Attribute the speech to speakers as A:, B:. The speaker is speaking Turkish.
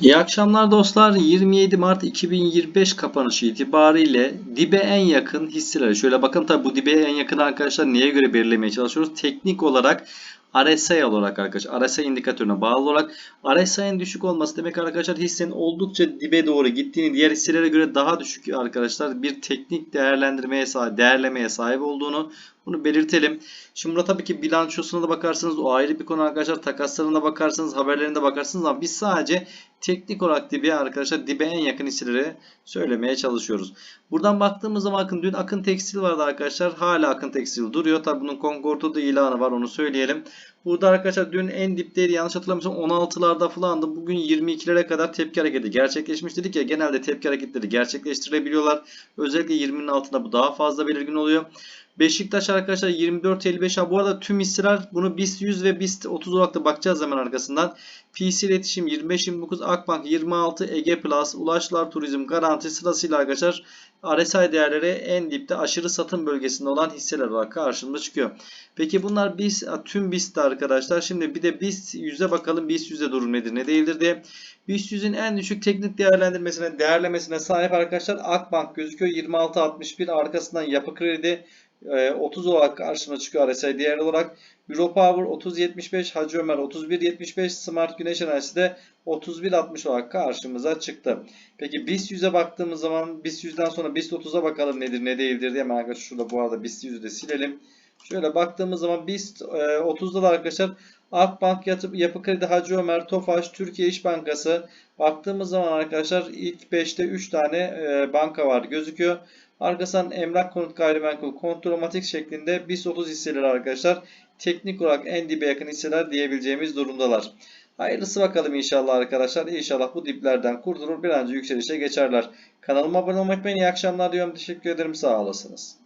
A: İyi akşamlar dostlar. 27 Mart 2025 kapanışı itibariyle dibe en yakın hisseler. Şöyle bakın tabi bu dibe en yakın arkadaşlar neye göre belirlemeye çalışıyoruz? Teknik olarak RSI olarak arkadaşlar. RSI indikatörüne bağlı olarak RSI'nin düşük olması demek arkadaşlar hissenin oldukça dibe doğru gittiğini diğer hisselere göre daha düşük arkadaşlar bir teknik değerlendirmeye sahip, değerlemeye sahip olduğunu bunu belirtelim. Şimdi burada tabii ki bilançosuna da bakarsanız o ayrı bir konu arkadaşlar. Takaslarına da bakarsanız, haberlerine de bakarsınız ama biz sadece teknik olarak dibe arkadaşlar dibe en yakın hisseleri söylemeye çalışıyoruz. Buradan baktığımız zaman bakın dün Akın Tekstil vardı arkadaşlar. Hala Akın Tekstil duruyor. Tabii bunun Concord'da da ilanı var onu söyleyelim. Burada arkadaşlar dün en dipteydi yanlış hatırlamıyorsam 16'larda falandı. Bugün 22'lere kadar tepki hareketi gerçekleşmiş dedik ya genelde tepki hareketleri gerçekleştirebiliyorlar. Özellikle 20'nin altında bu daha fazla belirgin oluyor. Beşiktaş arkadaşlar 24.55 ha bu arada tüm hisseler bunu BIST 100 ve BIST 30 olarak da bakacağız hemen arkasından. PC iletişim 25.29 Akbank 26 Ege Plus Ulaşlar Turizm Garanti sırasıyla arkadaşlar RSI değerleri en dipte aşırı satım bölgesinde olan hisseler olarak karşımıza çıkıyor. Peki bunlar BIST tüm BIST arkadaşlar. Şimdi bir de BIST 100'e bakalım. BIST 100'e durum nedir ne değildir diye. BIST 100'ün en düşük teknik değerlendirmesine değerlemesine sahip arkadaşlar Akbank gözüküyor 26.61 arkasından Yapı Kredi 30 olarak karşıma çıkıyor RSI değer olarak. Europower 30.75, Hacı Ömer 31.75, Smart Güneş Enerjisi de 31.60 olarak karşımıza çıktı. Peki BIST 100'e baktığımız zaman BIST 100'den sonra BIST 30'a bakalım nedir ne değildir diye hemen arkadaşlar şurada bu arada BIST 100'ü de silelim. Şöyle baktığımız zaman BIST 30'da da arkadaşlar Akbank, Yapı Kredi, Hacı Ömer, Tofaş, Türkiye İş Bankası. Baktığımız zaman arkadaşlar ilk 5'te 3 tane banka var gözüküyor. Arkasından emlak konut gayrimenkul kontromatik şeklinde BIST 30 hisseleri arkadaşlar. Teknik olarak en dibe yakın hisseler diyebileceğimiz durumdalar. Hayırlısı bakalım inşallah arkadaşlar. İnşallah bu diplerden kurtulur bir an önce yükselişe geçerler. Kanalıma abone olmayı unutmayın. İyi akşamlar diyorum. Teşekkür ederim. Sağ olasınız.